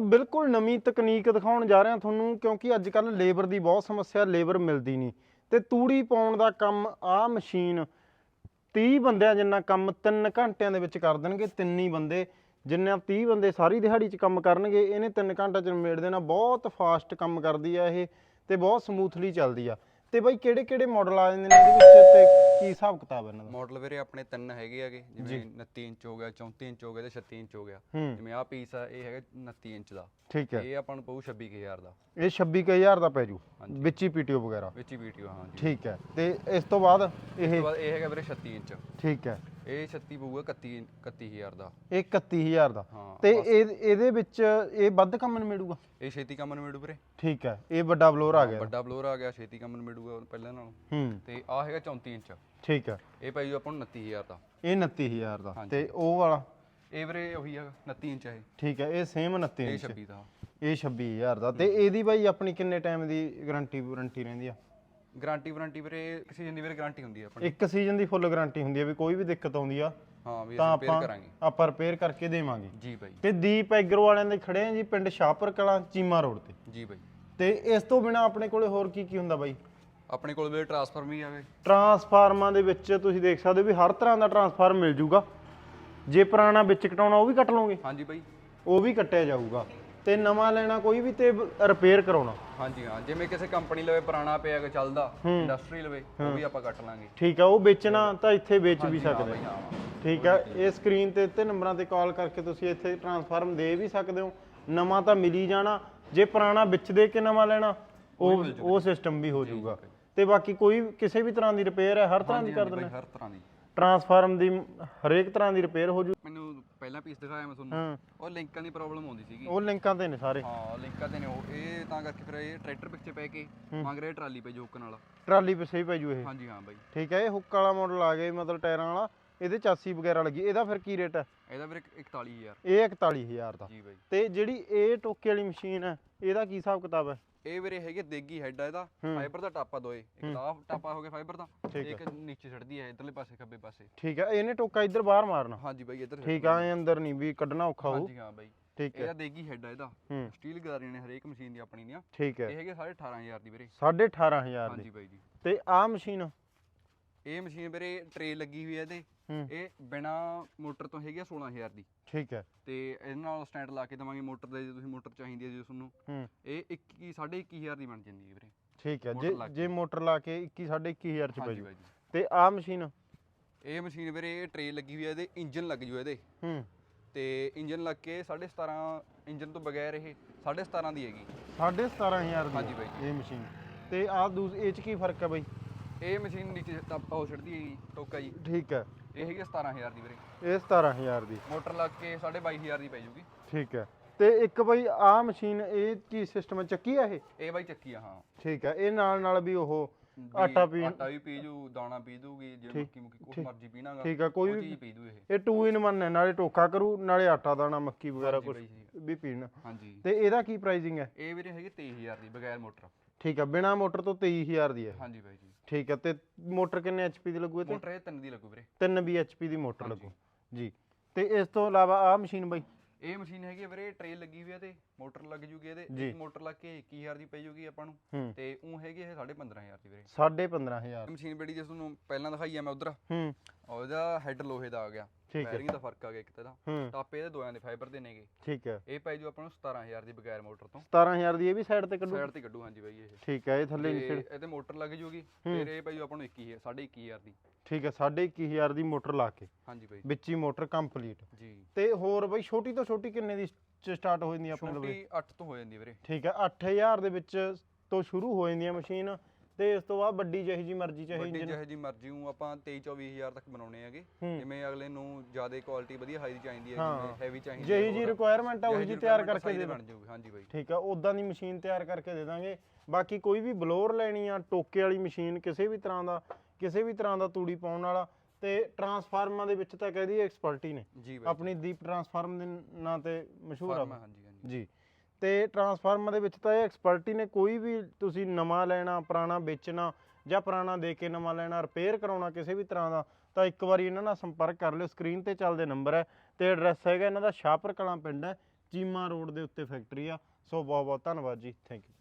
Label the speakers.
Speaker 1: ਬਿਲਕੁਲ ਨਵੀਂ ਤਕਨੀਕ ਦਿਖਾਉਣ ਜਾ ਰਹੇ ਹਾਂ ਤੁਹਾਨੂੰ, ਕਿਉਂਕਿ ਅੱਜ ਕੱਲ ਲੇਬਰ ਦੀ ਬਹੁਤ ਸਮੱਸਿਆ, ਲੇਬਰ ਮਿਲਦੀ ਨਹੀਂ। ਤੇ ਤੂੜੀ ਪਾਉਣ ਦਾ ਕੰਮ ਆ ਮਸ਼ੀਨ 30 ਬੰਦਿਆਂ ਜਿੰਨਾ ਕੰਮ 3 ਘੰਟਿਆਂ ਦੇ ਵਿੱਚ ਕਰ ਦੇਣਗੇ, ਤਿੰਨ ਹੀ ਬੰਦੇ। ਜਿੰਨਾ 30 ਬੰਦੇ ਸਾਰੀ ਦਿਹਾੜੀ 'ਚ ਕੰਮ ਕਰਨਗੇ, ਇਹਨੇ 3 ਘੰਟਿਆਂ 'ਚ ਨਿਬੇੜ ਦੇਣਾ। ਬਹੁਤ ਫਾਸਟ ਕੰਮ ਕਰਦੀ ਆ ਇਹ ਤੇ ਬਹੁਤ ਸਮੂਥਲੀ ਚੱਲਦੀ ਆ। ਤੇ ਬਾਈ ਕਿਹੜੇ ਕਿਹੜੇ ਮਾਡਲ ਆ ਜਾਂਦੇ ਨੇ ਇਹਦੇ ਵਿੱਚ ਤੇ ਕੀ ਹਿਸਾਬ ਕਿਤਾਬ ਹੈ ਇਹਨਾਂ ਦਾ?
Speaker 2: ਮਾਡਲ ਵੀਰੇ ਆਪਣੇ ਤਿੰਨ ਹੈਗੇ ਹੈਗੇ ਜਿਵੇਂ 29 ਇੰਚ ਹੋ ਗਿਆ 34 ਇੰਚ ਹੋ ਗਿਆ ਤੇ 36 ਇੰਚ ਹੋ ਗਿਆ।
Speaker 1: ਹੂੰ।
Speaker 2: ਜਿਵੇਂ ਆਹ ਪੀਸ ਆ ਇਹ ਹੈਗਾ 29 ਇੰਚ ਦਾ।
Speaker 1: ਠੀਕ ਹੈ।
Speaker 2: ਇਹ ਆਪਾਂ ਨੂੰ ਪਊ 26000 ਦਾ।
Speaker 1: ਇਹ 26000 ਦਾ ਪੈ ਜੂ
Speaker 2: ਹਾਂਜੀ।
Speaker 1: ਵਿੱਚ ਹੀ ਪੀਟੀਓ ਵਗੈਰਾ।
Speaker 2: ਵਿੱਚ ਹੀ ਵੀਡੀਓ ਹਾਂ ਜੀ।
Speaker 1: ਠੀਕ ਹੈ। ਤੇ ਇਸ ਤੋਂ ਬਾਅਦ
Speaker 2: ਉਸ
Speaker 1: ਇਹ
Speaker 2: ਤੋਂ ਬਾਅਦ ਇਹ ਹੈਗਾ ਵੀਰੇ 36 ਇੰਚ।
Speaker 1: ਠੀਕ ਹੈ।
Speaker 2: ਇਹ 36 ਪਊਗਾ 31 31000 ਦਾ।
Speaker 1: ਇਹ 31000 ਦਾ।
Speaker 2: ਹਾਂ
Speaker 1: ਤੇ ਇਹ ਇਹਦੇ ਵਿੱਚ ਇਹ ਵੱਧ ਕੰਮ ਨਿਬੇੜੂਗਾ?
Speaker 2: ਇਹ ਛੇਤੀ ਕੰਮ ਨੂੰ ਮਿਲੂ ਵੀਰੇ।
Speaker 1: ਠੀਕ ਹੈ ਇਹ ਵੱਡਾ ਬਲੋਰ ਆ ਗਿਆ।
Speaker 2: ਵੱਡਾ ਬਲੋਰ ਆ ਗਿਆ ਛੇਤੀ ਕੰਮ ਨੂੰ ਮਿਲੂਗਾ ਪਹਿਲਾਂ ਨਾਲੋਂ।
Speaker 1: ਹੂੰ।
Speaker 2: ਤੇ ਆਹ ਹੈਗਾ 34 ਇੰਚ।
Speaker 1: ਠੀਕ ਹੈ।
Speaker 2: ਇਹ ਪਈ ਆਪਾਂ ਨੂੰ 29000 ਦਾ।
Speaker 1: ਇਹ 29000 ਦਾ। ਤੇ ਉਹ ਵਾਲਾ?
Speaker 2: ਇਹ ਵੀਰੇ ਉਹੀ ਹੈਗਾ 29 ਇੰਚ ਹੈ ਇਹ।
Speaker 1: ਠੀਕ ਹੈ ਇਹ ਸੇਮ 29
Speaker 2: ਇਹ
Speaker 1: ਇੰਚ।
Speaker 2: 26 ਦਾ।
Speaker 1: ਇਹ 26000 ਦਾ। ਤੇ ਇਹਦੀ ਬਾਈ ਆਪਣੀ ਕਿੰਨੇ ਟਾਈਮ ਦੀ ਗਾਰੰਟੀ ਵਾਰੰਟੀ ਰਹਿੰਦੀ ਆ?
Speaker 2: ਗਾਰੰਟੀ ਵਾਰੰਟੀ ਵੀਰੇ ਕਿਸੇ ਦਿਨ ਦੀ ਵੀਰੇ ਗਾਰੰਟੀ ਹੁੰਦੀ ਹੈ ਆਪਣੀ।
Speaker 1: ਇੱਕ ਸੀਜ਼ਨ ਦੀ ਫੁੱਲ ਗਾਰੰਟੀ ਹੁੰਦੀ ਆ ਵੀ ਕੋਈ ਵੀ ਦਿੱਕਤ ਆਉਂਦੀ ਆ
Speaker 2: ਹਾਂ ਵੀ
Speaker 1: ਤਾਂ
Speaker 2: ਅਸੀਂ ਰਿਪੇਅਰ
Speaker 1: ਆਪਾਂ
Speaker 2: ਕਰਾਂਗੇ।
Speaker 1: ਆਪਾਂ ਰਿਪੇਅਰ ਕਰਕੇ ਦੇਵਾਂਗੇ।
Speaker 2: ਜੀ ਬਾਈ।
Speaker 1: ਤੇ ਦੀਪ ਐਗਰੋ ਵਾਲਿਆਂ ਦੇ ਖੜੇ ਆ ਜੀ ਪਿੰਡ ਸ਼ਾਹਪੁਰ ਕਲਾਂ ਚੀਮਾ ਰੋਡ ਤੇ।
Speaker 2: ਜੀ ਬਾਈ।
Speaker 1: ਤੇ ਇਸ ਤੋਂ ਬਿਨਾ ਆਪਣੇ ਕੋਲੇ ਹੋਰ ਕੀ ਕੀ ਹੁੰਦਾ ਬਾਈ?
Speaker 2: ਆਪਣੇ ਕੋਲ ਵੀਰੇ ਟਰਾਂਸਫਰ ਵੀ। ਆਵੇ
Speaker 1: ਟਰਾਂਸਫਾਰਮਾਂ ਦੇ ਵਿੱਚ ਤੁਸੀਂ ਦੇਖ ਸਕਦੇ ਹੋ ਵੀ ਹਰ ਤਰ੍ਹਾਂ ਦਾ ਟਰਾਂਸਫਾਰਮ ਮਿਲ ਜੂਗਾ। ਜੇ ਪੁਰਾਣਾ ਵਿੱਚ ਕਟਾਉਣਾ ਉਹ ਵੀ ਕੱਟ ਲਓਗੇ।
Speaker 2: ਹਾਂਜੀ ਬਾਈ।
Speaker 1: ਉਹ ਵੀ ਕੱਟਿਆ ਜਾਊਗਾ। ਤੇ ਨਵਾਂ ਲੈਣਾ ਕੋਈ ਵੀ ਤੇ ਰਿਪੇਅਰ ਕਰਾਉਣਾ।
Speaker 2: ਹਾਂਜੀ ਹਾਂ। ਜਿਵੇਂ ਕਿਸੇ ਕੰਪਨੀ ਲਵੇ ਪੁਰਾਣਾ ਪਿਆ ਹੈਗਾ ਚੱਲਦਾ ਇੰਡਸਟਰੀ ਲਵੇ ਉਹ ਵੀ ਆਪਾਂ ਕੱਟ ਲਾਂਗੇ।
Speaker 1: ਠੀਕ ਆ ਉਹ ਵੇਚਣਾ ਤਾਂ ਇੱਥੇ ਵੇਚ ਵੀ ਸਕਦੇ ਠੀਕ ਆ ਇਹ ਸਕਰੀਨ ਤੇ ਤੇ ਨੰਬਰਾਂ ਤੇ ਕਾਲ ਕਰਕੇ ਤੁਸੀਂ ਇੱਥੇ ਟਰਾਂਸਫਾਰਮ ਦੇ ਵੀ ਸਕਦੇ ਹੋ। ਨਵਾਂ ਤਾਂ ਮਿਲ ਹੀ ਜਾਣਾ। ਜੇ ਪੁਰਾਣਾ ਵਿੱਚ ਦੇ ਕੇ ਨਵਾਂ ਲੈਣਾ ਉਹ ਉਹ ਸਿਸਟਮ ਵੀ ਹੋ ਜਾਊਗਾ ਤੇ ਬਾਕੀ ਕੋਈ ਕਿਸੇ ਵੀ ਤਰ੍ਹਾਂ ਦੀ ਰਿਪੇਅਰ ਹੈ ਹਰ ਤਰ੍ਹਾਂ ਦੀ ਕਰ ਦਿੰਦੇ
Speaker 2: ਹਰ ਤਰ੍ਹਾਂ ਦੀ।
Speaker 1: ਟਰਾਂਸਫਾਰਮ ਦੀ ਹਰੇਕ ਤਰ੍ਹਾਂ ਦੀ ਰਿਪੇਅਰ ਹੋ ਜੂ
Speaker 2: ਪਹਿਲਾਂ ਪੀਸ ਦਿਖਾਇਆ ਮੈਂ ਤੁਹਾਨੂੰ।
Speaker 1: ਹਾਂ।
Speaker 2: ਉਹ ਲਿੰਕਾਂ ਦੀ ਪ੍ਰੋਬਲਮ ਆਉਂਦੀ ਸੀਗੀ।
Speaker 1: ਉਹ ਲਿੰਕਾਂ ਤੇ ਨੇ ਸਾਰੇ।
Speaker 2: ਹਾਂ ਲਿੰਕਾਂ ਤੇ ਨੇ ਉਹ। ਇਹ ਤਾਂ ਕਰਕੇ ਫਿਰ ਇਹ ਟਰੈਕਟਰ ਪਿੱਛੇ ਪੈ ਕੇ ਮੰਗ ਰਿਹਾ ਟਰਾਲੀ ਪੈ ਜੋਕ ਨਾਲ
Speaker 1: ਟਰਾਲੀ ਪਿੱਛੇ ਹੀ ਪੈ ਜੂ ਇਹ।
Speaker 2: ਹਾਂਜੀ ਹਾਂ ਬਾਈ।
Speaker 1: ਠੀਕ ਹੈ ਇਹ ਹੁੱਕ ਵਾਲਾ ਮਾਡਲ ਆ ਗਿਆ ਜੀ, ਮਤਲਬ ਟਾਇਰਾਂ ਵਾਲਾ। ਇਹਦੇ ਚਾਸੀ ਵਗੈਰਾ ਲੱਗੀ। ਇਹਦਾ ਫਿਰ ਕੀ ਰੇਟ ਹੈ?
Speaker 2: ਇਹਦਾ ਵੀਰੇ 41000
Speaker 1: ਇਹ 41000 ਦਾ।
Speaker 2: ਜੀ ਬਾਈ।
Speaker 1: ਤੇ ਜਿਹੜੀ ਇਹ ਟੋਕੇ ਵਾਲੀ ਮਸ਼ੀਨ ਹੈ ਇਹਦਾ ਕੀ ਹਿਸਾਬ ਕਿਤਾਬ ਹੈ?
Speaker 2: ਇਹ ਵੀਰੇ ਹੈਗੇ ਦੇਗੀ ਹੈਡ ਆ ਇਹਦਾ। ਫਾਈਬਰ ਦਾ ਟਾਪਾ ਦੋਏ ਇੱਕ ਤਾਂ ਟਾਪਾ ਹੋ ਗਿਆ ਫਾਈਬਰ ਦਾ। ਇੱਕ ਨੀਚੇ ਛੱਡਦੀ ਹੈ ਇਧਰਲੇ ਪਾਸੇ ਖੱਬੇ ਪਾਸੇ।
Speaker 1: ਠੀਕ ਹੈ ਇਹਨੇ ਟੋਕਾ ਇੱਧਰ ਬਾਹਰ ਮਾਰਨਾ।
Speaker 2: ਹਾਂਜੀ ਬਾਈ ਇਧਰ
Speaker 1: ਠੀਕ ਆ ਐਂ ਅੰਦਰ ਨਹੀਂ ਵੀ ਕੱਢਣਾ ਔਖਾ ਹੋਊ।
Speaker 2: ਹਾਂਜੀ ਹਾਂ ਬਾਈ।
Speaker 1: ਠੀਕ ਹੈ।
Speaker 2: ਇਹਦਾ ਦੇਗੀ ਹੈਡ ਆ ਇਹਦਾ।
Speaker 1: ਹੂੰ।
Speaker 2: ਸਟੀਲ ਗਾਰੀਆਂ ਨੇ ਹਰੇਕ ਮਸ਼ੀਨ ਦੀ ਆਪਣੀ ਦੀਆਂ।
Speaker 1: ਠੀਕ ਹੈ।
Speaker 2: ਇਹ ਹੈਗੇ 18500 ਦੀ ਵੀਰੇ।
Speaker 1: 18500 ਦੀ।
Speaker 2: ਹਾਂਜੀ ਬਾਈ ਜੀ।
Speaker 1: ਤੇ ਆਹ ਮਸ਼ੀਨ?
Speaker 2: ਇਹ ਮਸ਼ੀਨ ਵੀਰੇ ਟਰੇ ਲੱਗੀ ਹੋਈ ਹੈ ਇਹਦੇ।
Speaker 1: ਹੂੰ
Speaker 2: ਇਹ ਬਿਨਾ ਮੋਟਰ ਤੋਂ ਹੈਗੀ ਆ 16000 ਦੀ।
Speaker 1: ਠੀਕ ਹੈ।
Speaker 2: ਤੇ ਇਹਦੇ ਨਾਲ ਸਟੈਂਡ ਲਾ ਕੇ ਦਵਾਂਗੇ ਮੋਟਰ ਦੇ ਜੇ ਤੁਸੀਂ ਮੋਟਰ ਚਾਹੀਦੀ ਹੈ ਜੇ ਤੁਹਾਨੂੰ ਇਹ 21 2.5000 ਦੀ ਬਣ ਜਾਂਦੀ ਹੈ ਵੀਰੇ।
Speaker 1: ਠੀਕ ਹੈ। ਜੇ ਜੇ ਮੋਟਰ ਲਾ ਕੇ 21 2.5000 ਚ ਪੈ ਜੂ ਤੇ ਆਹ ਮਸ਼ੀਨ?
Speaker 2: ਇਹ ਮਸ਼ੀਨ ਵੀਰੇ ਇਹ ਟਰੇ ਲੱਗੀ ਹੋਈ ਹੈ ਇਹਦੇ ਇੰਜਨ ਲੱਗ ਜੂ ਇਹਦੇ।
Speaker 1: ਹੂੰ।
Speaker 2: ਤੇ ਇੰਜਨ ਲੱਗ ਕੇ 17.5 ਇੰਜਨ ਤੋਂ ਬਗੈਰ ਇਹ 17.5 ਦੀ ਹੈਗੀ।
Speaker 1: 17500 ਦੀ
Speaker 2: ਹਾਂਜੀ ਬਾਈ
Speaker 1: ਇਹ ਮਸ਼ੀਨ। ਤੇ ਆਹ ਦੂਸ ਇਹ ਚ ਕੀ ਫ਼ਰਕ ਹੈ ਬਾਈ?
Speaker 2: ਇਹ ਮਸ਼ੀਨ ਨੀਚੇ ਟੱਪ ਹੋ ਛੱਡਦੀ ਹੈਗੀ ਟੋਕਾ ਜੀ।
Speaker 1: ਠੀਕ ਹੈ।
Speaker 2: ਇਹ ਹੈਗੀ 17000 ਦੀ ਵੀਰੇ।
Speaker 1: ਇਹ 17000 ਦੀ।
Speaker 2: ਮੋਟਰ ਲੱਗ ਕੇ 22500 ਦੀ ਪੈ ਜੂਗੀ।
Speaker 1: ਠੀਕ ਹੈ। ਤੇ ਇੱਕ ਬਾਈ ਆਹ ਮਸ਼ੀਨ ਇਹ ਕੀ ਸਿਸਟਮ ਚੱਕੀ ਆ ਇਹ?
Speaker 2: ਇਹ ਬਾਈ ਚੱਕੀ ਆ ਹਾਂ।
Speaker 1: ਠੀਕ ਹੈ। ਇਹ ਨਾਲ ਨਾਲ ਵੀ ਉਹ ਆਟਾ ਪੀਣ
Speaker 2: ਆਟਾ ਵੀ ਪੀ ਜੂ ਦਾਣਾ ਪੀ ਦੂਗੀ ਜੇ ਮੱਕੀ ਮੁੱਕੀ ਕੁਛ ਮਰਜ਼ੀ ਪੀਣਾਗਾ
Speaker 1: ਠੀਕ ਹੈ ਕੋਈ
Speaker 2: ਉਹ
Speaker 1: ਵੀ
Speaker 2: ਪੀ ਦੂ ਇਹ।
Speaker 1: ਇਹ 2 ਇਨ 1 ਹੈ ਨਾਲੇ ਟੋਕਾ ਕਰੂ ਨਾਲੇ ਆਟਾ ਦਾਣਾ ਮੱਕੀ ਵਗੈਰਾ ਕੁਝ। ਵੀ ਪੀਣ।
Speaker 2: ਹਾਂਜੀ।
Speaker 1: ਤੇ ਇਹਦਾ ਕੀ ਪ੍ਰਾਈਸਿੰਗ ਹੈ?
Speaker 2: ਇਹ ਵੀਰੇ ਹੈਗੀ 23000 ਦੀ ਬਗੈਰ ਮੋਟਰ।
Speaker 1: ਠੀਕ ਹੈ ਬਿਨਾ ਮੋਟਰ ਤੋਂ 23000 ਦੀ ਹੈ।
Speaker 2: ਹਾਂਜੀ ਬਾਈ ਜੀ।
Speaker 1: ਠੀਕ ਹੈ ਤੇ ਮੋਟਰ ਕਿੰਨੇ ਐਚਪੀ ਦੀ ਲੱਗੂ ਇਹ ਤੇ
Speaker 2: ਮੋਟਰ ਇਹ ਤਿੰਨ ਦੀ ਲੱਗੂ ਵੀਰੇ।
Speaker 1: 3 bhp ਦੀ ਮੋਟਰ ਲੱਗੂ। ਜੀ। ਤੇ ਇਸ ਤੋਂ ਇਲਾਵਾ ਆਹ ਮਸ਼ੀਨ ਬਾਈ?
Speaker 2: ਇਹ ਮਸ਼ੀਨ ਹੈਗੀ ਆ ਵੀਰੇ ਟਰੇ ਲੱਗੀ ਹੋਈ ਆ ਤੇ ਮੋਟਰ ਲੱਗ ਜੂਗੀ ਇਹਦੇ
Speaker 1: ਜੀ।
Speaker 2: ਇੱਕ ਮੋਟਰ ਲੱਗ ਕੇ 21000 ਦੀ ਪੈ ਜੂਗੀ ਆਪਾਂ ਨੂੰ।
Speaker 1: ਹੂੰ।
Speaker 2: ਤੇ ਉਹ ਹੈਗੀ ਇਹ 15500 ਦੀ ਵੀਰੇ।
Speaker 1: 15500
Speaker 2: ਇਹ ਮਸ਼ੀਨ ਬੜੀ ਜਿਸ ਤੁਹਾਨੂੰ ਪਹਿਲਾਂ ਦਿਖਾਈ ਆ ਮੈਂ ਉਧਰ।
Speaker 1: ਹੂੰ।
Speaker 2: ਉਹਦਾ ਹੈੱਡ ਲੋਹੇ ਦਾ ਆ ਗਿਆ।
Speaker 1: ਠੀਕ ਹੈ।
Speaker 2: ਦਾ ਫ਼ਰਕ ਆ ਗਿਆ ਇੱਕ ਤੇ ਟਾਪੇ ਇਹਦੇ ਦੋਆਂ ਦੇ ਫਾਈਬਰ ਦੇ ਨੇਗੇ।
Speaker 1: ਠੀਕ ਹੈ।
Speaker 2: ਇਹ ਪੈ ਜੂ ਆਪਾਂ ਨੂੰ 17000 ਦੀ ਬਗੈਰ ਮੋਟਰ ਤੋਂ।
Speaker 1: 17000 ਦੀ ਇਹ ਵੀ ਸਾਈਡ ਤੇ ਕੱਢੂ?
Speaker 2: ਸਾਈਡ ਤੇ ਕੱਢੂ ਹਾਂਜੀ ਬਾਈ ਇਹ।
Speaker 1: ਠੀਕ ਹੈ ਇਹ ਥੱਲੇ ਨਹੀਂ
Speaker 2: ਤੇ ਇਹਦੇ ਮੋਟਰ ਲੱਗ ਜੂਗੀ। ਫਿਰ ਇਹ ਪੈ ਜੂ ਆਪਾਂ ਨੂੰ 21000 2.5000 ਦੀ।
Speaker 1: ਠੀਕ ਹੈ 21500 ਦੀ ਮੋਟਰ ਲਾ ਕੇ।
Speaker 2: ਹਾਂਜੀ ਬਾਈ।
Speaker 1: ਵਿੱਚ ਹੀ ਮੋਟਰ ਕੰਪਲੀਟ
Speaker 2: ਜੀ।
Speaker 1: ਤੇ ਹੋਰ ਬਾਈ ਛੋਟੀ ਤੋਂ ਛੋਟੀ ਕਿੰਨੇ ਦੀ ਸਟਾਰਟ ਹੋ ਜਾਂਦੀ ਆਪਣੇ ਲਵੇ
Speaker 2: ਛੋਟੀ 8 ਤੋਂ ਹੋ ਜਾਂਦੀ ਵੀਰੇ।
Speaker 1: ਠੀਕ ਹੈ 8000 ਦੇ ਵਿੱਚ ਤੋਂ ਸ਼ੁਰੂ ਹੋ ਜਾਂਦੀ ਹੈ ਮਸ਼ੀਨ। ਤੇ ਇਸ ਤੋਂ ਬਾਅਦ ਵੱਡੀ ਜਿਹੀ ਜੀ ਮਰਜ਼ੀ ਚਾਹੇ
Speaker 2: ਵੱਡੀ
Speaker 1: ਇੰਜਨ
Speaker 2: ਜਿਹੇ ਜੀ ਮਰਜ਼ੀ ਨੂੰ ਆਪਾਂ 23 24000 ਤੱਕ ਬਣਾਉਣੇ ਹੈਗੇ।
Speaker 1: ਹੂੰ।
Speaker 2: ਜਿਵੇਂ ਅਗਲੇ ਨੂੰ ਜ਼ਿਆਦਾ ਕੁਆਲਿਟੀ ਵਧੀਆ ਹਾਈ ਦੀ ਚਾਹੀਦੀ ਹੈ
Speaker 1: ਹਾਂ।
Speaker 2: ਜਿਵੇਂ ਹੈਵੀ ਚਾਹੀਦੀ
Speaker 1: ਜਿਹੀ ਜੀ ਰਿਕੁਆਇਰਮੈਂਟ ਆ ਉਹੀ ਜੀ ਤਿਆਰ ਕਰਕੇ ਦੇ
Speaker 2: ਬਣ ਜਾਊਗੀ ਹਾਂਜੀ ਬਾਈ।
Speaker 1: ਠੀਕ ਆ ਉਦਾਂ ਦੀ ਮਸ਼ੀਨ ਤਿਆਰ ਕਰਕੇ ਦੇ ਦਾਂਗੇ। ਬਾਕੀ ਕੋਈ ਵੀ ਬਲੋਰ ਲੈਣੀ ਆ ਟੋਕੇ ਵਾਲੀ ਮਸ਼ੀਨ ਕਿਸੇ ਵੀ ਤਰ੍ਹਾਂ ਦਾ ਕਿਸੇ ਵੀ ਤਰ੍ਹਾਂ ਦਾ ਤੂੜੀ ਪਾਉਣ ਵਾਲਾ ਤੇ ਟਰਾਂਸਫਾਰਮਰਾਂ ਦੇ ਵਿੱਚ ਤਾਂ ਕਹਦੀ ਐਕਸਪਰਟੀ ਨੇ।
Speaker 2: ਜੀ ਬਾਈ।
Speaker 1: ਆਪਣੀ ਦੀਪ ਟਰਾਂਸਫਾਰਮ ਦੇ ਨਾਂ ਤੇ ਮਸ਼ਹੂਰ ਆ।
Speaker 2: ਫਾਰਮਾ ਹਾਂਜੀ ਹਾਂਜੀ।
Speaker 1: ਜੀ। ਤੇ ਟਰਾਂਸਫਾਰਮਰ ਦੇ ਵਿੱਚ ਤਾਂ ਇਹ ਐਕਸਪਰਟੀ ਨੇ, ਕੋਈ ਵੀ ਤੁਸੀਂ ਨਵਾਂ ਲੈਣਾ, ਪੁਰਾਣਾ ਵੇਚਣਾ ਜਾਂ ਪੁਰਾਣਾ ਦੇ ਕੇ ਨਵਾਂ ਲੈਣਾ ਰਿਪੇਅਰ ਕਰਾਉਣਾ ਕਿਸੇ ਵੀ ਤਰ੍ਹਾਂ ਦਾ, ਤਾਂ ਇੱਕ ਵਾਰੀ ਇਹਨਾਂ ਨਾਲ ਸੰਪਰਕ ਕਰ ਲਿਓ ਸਕਰੀਨ ਤੇ ਚੱਲਦੇ ਨੰਬਰ ਹੈ ਤੇ ਐਡਰੈਸ ਹੈਗਾ ਇਹਨਾਂ ਦਾ ਸ਼ਾਹਪੁਰ ਕਲਾਂ ਪਿੰਡ ਹੈ, ਚੀਮਾ ਰੋਡ ਦੇ ਉੱਤੇ ਫੈਕਟਰੀ ਆ, ਸੋ ਬਹੁਤ ਬਹੁਤ ਧੰਨਵਾਦ ਜੀ ਥੈਂਕ ਯੂ